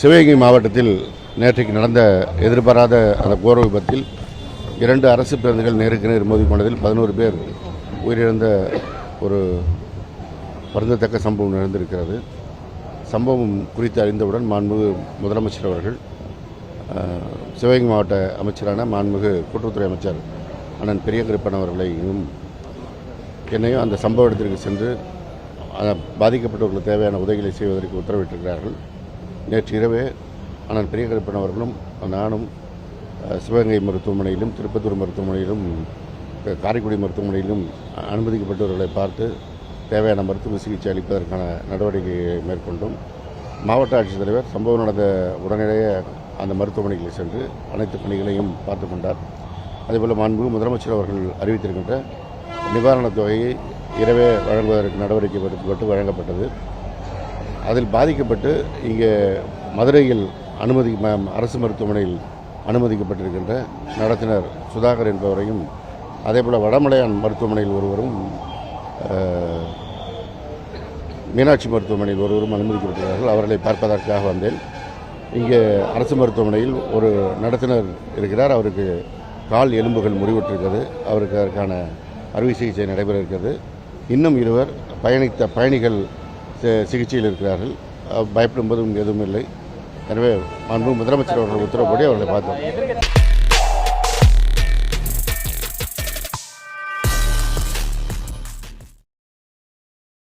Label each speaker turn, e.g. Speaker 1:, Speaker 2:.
Speaker 1: சிவகங்கை மாவட்டத்தில் நேற்றைக்கு நடந்த எதிர்பாராத அந்த கோர விபத்தில் இரண்டு அரசு பேருந்துகள் நேருக்கு நேர் மோதிக்கொண்டதில் பதினோரு பேர் உயிரிழந்த ஒரு வருந்தத்தக்க சம்பவம் நடந்திருக்கிறது. சம்பவம் குறித்து அறிந்தவுடன் மாண்புமிகு முதலமைச்சர் அவர்கள் சிவகங்கை மாவட்ட அமைச்சரான மாண்புமிகு கூட்டுறவுத்துறை அமைச்சர் அண்ணன் பெரிய கருப்பன் அவர்களையும் என்னையும் அந்த சம்பவ இடத்திற்கு சென்று பாதிக்கப்பட்டவர்களுக்கு தேவையான உதவிகளை செய்வதற்கு உத்தரவிட்டிருக்கிறார்கள். நேற்று இரவே அண்ணன் பெரிய அவர்களும் நானும் சிவகங்கை மருத்துவமனையிலும் திருப்பத்தூர் மருத்துவமனையிலும் காரைக்குடி மருத்துவமனையிலும் அனுமதிக்கப்பட்டவர்களை பார்த்து தேவையான மருத்துவ சிகிச்சை அளிப்பதற்கான நடவடிக்கையை மேற்கொண்டோம். மாவட்ட ஆட்சித்தலைவர் சம்பவம் நடந்த உடனடியே அந்த மருத்துவமனைகளில் சென்று அனைத்து பணிகளையும் பார்த்து கொண்டார். அதேபோல் மாண்புமிகு முதலமைச்சர் அவர்கள் அறிவித்திருக்கின்ற நிவாரணத் தொகையை இரவே வழங்குவதற்கு நடவடிக்கை எடுக்கப்பட்டு வழங்கப்பட்டது. அதில் பாதிக்கப்பட்டு இங்கே மதுரையில் அனுமதி அரசு மருத்துவமனையில் அனுமதிக்கப்பட்டிருக்கின்ற நடத்தினர் சுதாகர் என்பவரையும் அதேபோல் வடமலையான் மருத்துவமனையில் ஒருவரும் மீனாட்சி மருத்துவமனையில் ஒருவரும் அனுமதிக்கப்பட்டிருக்கிறார்கள். அவர்களை பார்ப்பதற்காக வந்தேன். இங்கே அரசு மருத்துவமனையில் ஒரு நடத்தினர் இருக்கிறார். அவருக்கு கால் எலும்புகள் முறிவுற்றிருக்கிறது. அவருக்கு அதற்கான அறுவை சிகிச்சை நடைபெற இருக்கிறது. இன்னும் இருவர் பயணித்த பயணிகள் சிகிச்சையில் இருக்கிறார்கள். பயப்படும்போதும் எதுவும் இல்லை. எனவே அன்பு முதலமைச்சர் அவர்கள் உத்தரவுப்படி அவர்களை பார்த்தோம்